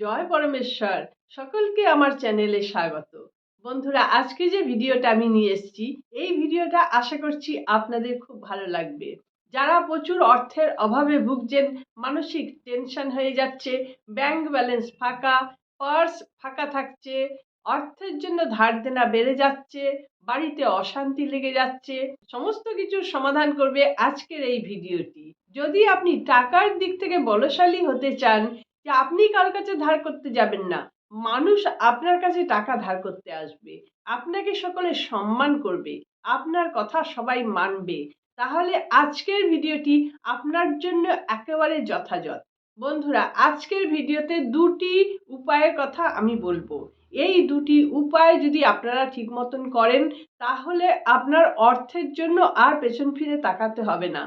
জয় পরমেশ্বর। সকলকে আমার চ্যানেলে স্বাগত। বন্ধুরা, আজকে যে ভিডিওটা আমি নিয়ে এসেছি, এই ভিডিওটা আশা করছি আপনাদের খুব ভালো লাগবে। যারা প্রচুর অর্থের অভাবে ভুগছেন, মানসিক টেনশন হয়ে যাচ্ছে ব্যাংক ব্যালেন্স ফাঁকা পার্স ফাঁকা থাকছে, অর্থের জন্য ধার দেনা বেড়ে যাচ্ছে, বাড়িতে অশান্তি লেগে যাচ্ছে, সমস্ত কিছুর সমাধান করবে আজকের এই ভিডিওটি। যদি আপনি টাকার দিক থেকে বলশালী হতে চান যে আপনি কারোর কাছে ধার করতে যাবেন না। মানুষ আপনার কাছে টাকা ধার করতে আসবে। আপনাকে সকলে সম্মান করবে। আপনার কথা সবাই মানবে। তাহলে আজকের ভিডিওটি আপনার জন্য একেবারে যথাযথ। বন্ধুরা, আজকের ভিডিওতে দুটি উপায়ের কথা আমি বলব। এই দুটি উপায় যদি আপনারা ঠিক মতন করেন, তাহলে আপনার অর্থের জন্য আর পেছন ফিরে তাকাতে হবে না।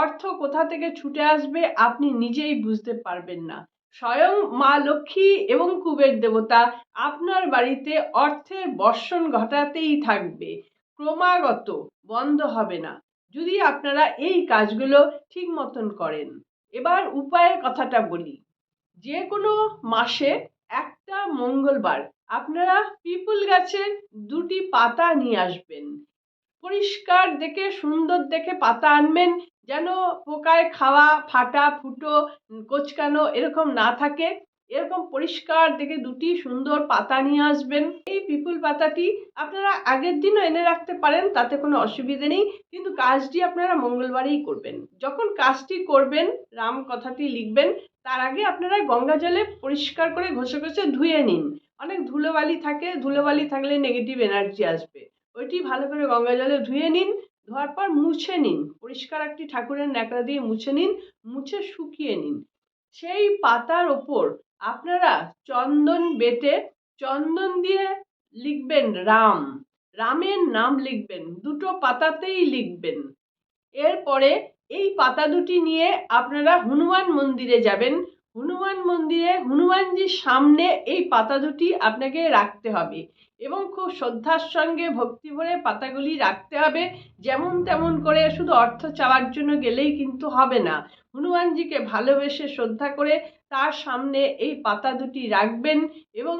অর্থ কোথা থেকে ছুটে আসবে আপনি নিজেই বুঝতে পারবেন না। স্বয়ং মা লক্ষ্মী এবং কুবের দেবতা আপনার বাড়িতে অর্থের বর্ষণ ঘটাতেই থাকবে। ক্রমাগত বন্ধ হবে না। যদি আপনারা এই কাজগুলো ঠিক মতন করেন। এবার উপায়ের কথাটা বলি। যে কোনো মাসে একটা মঙ্গলবার আপনারা পিপুল গাছের দুটি পাতা নিয়ে আসবেন। পরিষ্কার দেখে, সুন্দর দেখে পাতা আনবেন, যেন পোকায় খাওয়া, ফাটা, ফুটো, কোচকানো এরকম না থাকে। এরকম পরিষ্কার দেখে দুটি সুন্দর পাতা নিয়ে আসবেন। এই পিপুল পাতাটি আপনারা আগের দিনও এনে রাখতে পারেন, তাতে কোনো অসুবিধে নেই। কিন্তু কাজটি আপনারা মঙ্গলবারেই করবেন। যখন কাজটি করবেন, রাম কথাটি লিখবেন, তার আগে আপনারা গঙ্গা জলে পরিষ্কার করে ঘষে ঘষে ধুয়ে নিন। অনেক ধুলোবালি থাকে, ধুলোবালি থাকলে নেগেটিভ এনার্জি আসবে। ওইটি ভালো করে গঙ্গা জলে ধুয়ে নিন, ধোয়ার পর মুছে নিন। পরিষ্কার একটি ঠাকুরের ন্যাকড়া দিয়ে মুছে নিন, মুছে শুকিয়ে নিন। সেই পাতার ওপর আপনারা চন্দন বেটে, চন্দন দিয়ে লিখবেন রাম। রামের নাম লিখবেন, দুটো পাতাতেই লিখবেন। এরপরে এই পাতা দুটি নিয়ে আপনারা হনুমান মন্দিরে যাবেন। হনুমান মন্দিরে হনুমানজির সামনে এই পাতা দুটি আপনাকে রাখতে হবে এবং খুব শ্রদ্ধার সঙ্গে ভক্তি ভরে পাতাগুলি রাখতে হবে। যেমন তেমন করে শুধু অর্থ চাওয়ার জন্য গেলেই কিন্তু হবে না। হনুমানজিকে ভালোবেসে শ্রদ্ধা করে তার সামনে এই পাতা দুটি রাখবেন এবং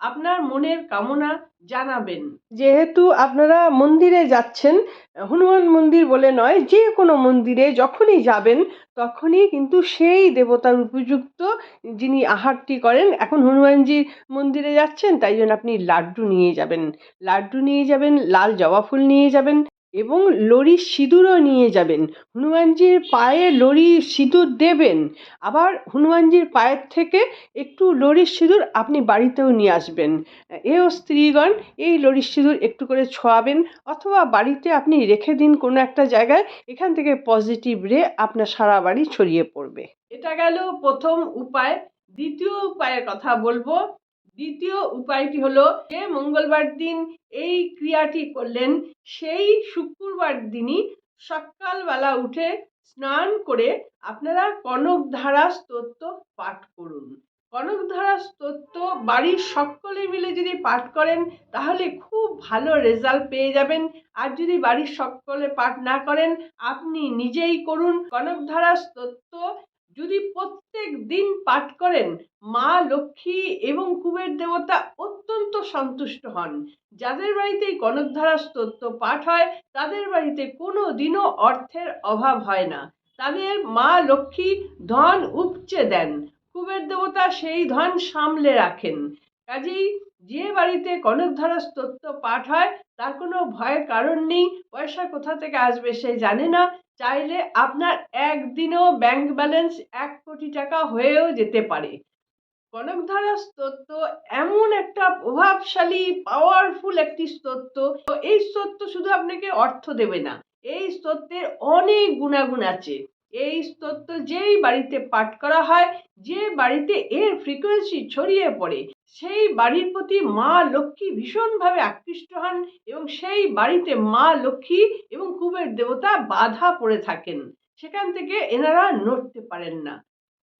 আপনার মনের কামনা জানাবেন। যেহেতু আপনারা মন্দিরে যাচ্ছেন, হনুমান মন্দির বলে নয়, যে কোনো মন্দিরে যখনই যাবেন, তখনই কিন্তু সেই দেবতার উপযুক্ত যিনি আহারটি করেন, এখন হনুমানজির মন্দিরে যাচ্ছেন, তাই জন্য আপনি লাড্ডু নিয়ে যাবেন। লাড্ডু নিয়ে যাবেন, লাল জবা ফুল নিয়ে যাবেন এবং লরির সিঁদুরও নিয়ে যাবেন। হনুমানজির পায়ে লরির সিঁদুর দেবেন। আবার হনুমানজির পায়ের থেকে একটু লরির সিঁদুর আপনি বাড়িতেও নিয়ে আসবেন। এও স্ত্রীগণ, এই লরির সিঁদুর একটু করে ছোঁয়াবেন অথবা বাড়িতে আপনি রেখে দিন কোনো একটা জায়গায়, এখান থেকে পজিটিভ রে আপনার সারা বাড়ি ছড়িয়ে পড়বে। এটা গেল প্রথম উপায়। দ্বিতীয় উপায়ের কথা বলব। দ্বিতীয় উপায়টি হলো যে মঙ্গলবার দিন এই ক্রিয়াটি করলেন। সেই শুক্রবার দিনই সকালবেলা উঠে স্নান করে আপনারা কনকধারা স্তোত্র পাঠ করুন। কনকধারা স্তোত্র বাড়ির সকলে মিলে যদি পাঠ করেন, তাহলে খুব ভালো রেজাল্ট পেয়ে যাবেন। আর যদি বাড়ির সকলে পাঠ না করেন, আপনি নিজেই করুন। কনকধারা স্তোত্র যদি প্রত্যেক দিন পাঠ করেন, মা লক্ষ্মী এবং কুবের দেবতা অত্যন্ত সন্তুষ্ট হন। যাদের বাড়িতে কনকধারা স্তোত্র পাঠ হয়, তাদের বাড়িতে কোনো দিনও অর্থের অভাব হয় না। তাদের মা লক্ষ্মী ধন উপচে দেন। কুবের দেবতা সেই ধন সামলে রাখেন। কাজেই যে বাড়িতে কনকধারা স্তোত্র পাঠ হয়, তার কোনো ভয়ের কারণ নেই। পয়সা কোথা থেকে আসবে সে জানে না। চাইলে আপনার একদিনেও ব্যাংক ব্যালেন্স এক কোটি টাকা হয়েও যেতে পারে। কনকধারা স্তোত্র এমন একটা প্রভাবশালী পাওয়ারফুল একটি স্তোত্র। তো এই স্তোত্র শুধু আপনাকে অর্থ দেবে না, এই স্তোত্রের অনেক গুণাগুণ আছে। এই স্তোত্র যেই বাড়িতে পাঠ করা হয়, যে বাড়িতে এর ফ্রিকোয়েন্সি ছড়িয়ে পড়ে সেই বাড়ির প্রতি মা লক্ষ্মী ভীষণভাবে আকৃষ্ট হন এবং সেই বাড়িতে মা লক্ষ্মী এবং কুবের দেবতা বাধা পড়ে থাকেন। সেখান থেকে এনারা নড়তে পারেন না।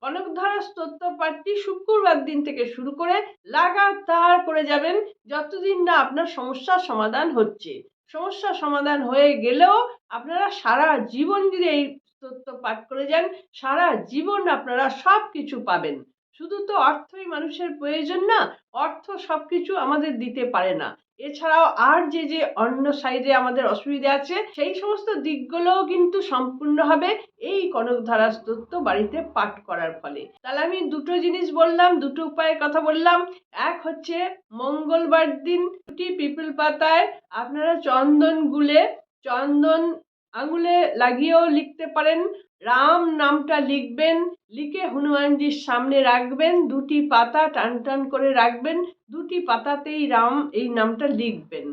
কনকধারা স্তোত্র পাঠটি শুক্রবার দিন থেকে শুরু করে লাগাতার করে যাবেন যতদিন না আপনার সমস্যার সমাধান হচ্ছে। সমস্যার সমাধান হয়ে গেলেও আপনারা সারা জীবন যদি এই স্তোত্র পাঠ করে যান, সারা জীবন আপনারা সব কিছু পাবেন। শুধু তো অর্থই মানুষের প্রয়োজন না, অর্থ সব কিছু আমাদের দিতে পারে না। এছাড়াও আর যে যে অন্য সাইডে আমাদের অসুবিধা আছে, সেই সমস্ত দিকগুলোও কিন্তু সম্পূর্ণ হবে এই কনকধারা স্তোত্র বাড়িতে পাঠ করার ফলে। তাহলে আমি দুটো জিনিস বললাম, দুটো উপায়ের কথা বললাম। এক হচ্ছে মঙ্গলবার দিন দুটি পিপল পাতায় আপনারা চন্দন গুলে, চন্দন আঙুলে লাগিয়েও লিখতে পারেন। রাম নামটা লিখবেন, লিখে হনুমানজির সামনে রাখবেন, দুটি পাতা টান টান করে রাখবেন, দুটি পাতাতেই রাম এই নামটা লিখবেন।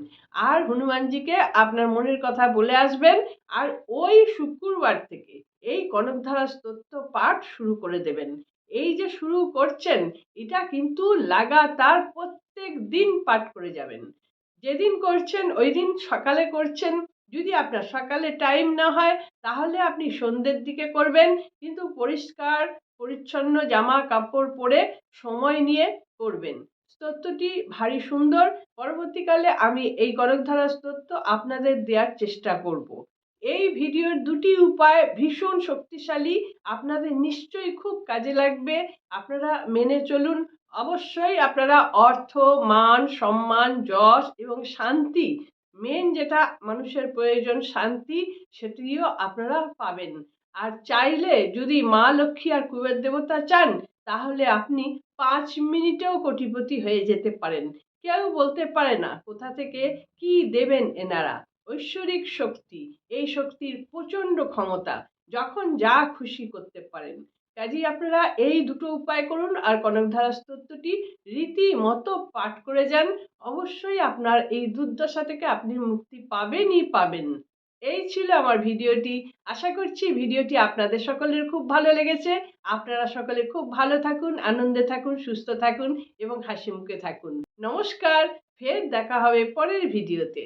আর হনুমানজিকে আপনার মনের কথা বলে আসবেন। আর ওই শুক্রবার থেকে এই কনকধারা স্তোত্র পাঠ শুরু করে দেবেন। এই যে শুরু করছেন, এটা কিন্তু লাগাতার প্রত্যেক দিন পাঠ করে যাবেন। যেদিন করছেন, ওই দিন সকালে করছেন যদি আপনার সকালে টাইম না হয়, তাহলে আপনি সন্ধ্যের দিকে করবেন। কিন্তু পরিষ্কার, পরিচ্ছন্ন জামা কাপড় পরে সময় নিয়ে করবেন। স্তোত্রটি ভারী সুন্দর। পরবর্তীকালে আমি এই গণকধারা স্তোত্র আপনাদের দেওয়ার চেষ্টা করব। এই ভিডিওর দুটি উপায় ভীষণ শক্তিশালী। আপনাদের নিশ্চয়ই খুব কাজে লাগবে। আপনারা মেনে চলুন। অবশ্যই আপনারা অর্থ, মান, সম্মান, যশ এবং শান্তি মেন যেটা মানুষের প্রয়োজন শান্তি, সেটিও আপনারা পাবেন। আর চাইলে যদি মা লক্ষ্মী আর কুবের দেবতা চান, তাহলে আপনি পাঁচ মিনিটেও কোটিপতি হয়ে যেতে পারেন। কেউ বলতে পারে না কোথা থেকে কি দেবেন এনারা। ঐশ্বরিক শক্তি, এই শক্তির প্রচণ্ড ক্ষমতা, যখন যা খুশি করতে পারেন। কাজেই আপনারা এই দুটো উপায় করুন আর কনকধারা স্তোত্রটি রীতিমতো পাঠ করে যান। অবশ্যই আপনার এই দুর্দশা থেকে আপনি মুক্তি পাবেনই পাবেন। এই ছিল আমার ভিডিওটি। আশা করছি ভিডিওটি আপনাদের সকলের খুব ভালো লেগেছে। আপনারা সকলে খুব ভালো থাকুন, আনন্দে থাকুন, সুস্থ থাকুন এবং হাসি মুখে থাকুন। নমস্কার, ফের দেখা হবে পরের ভিডিওতে।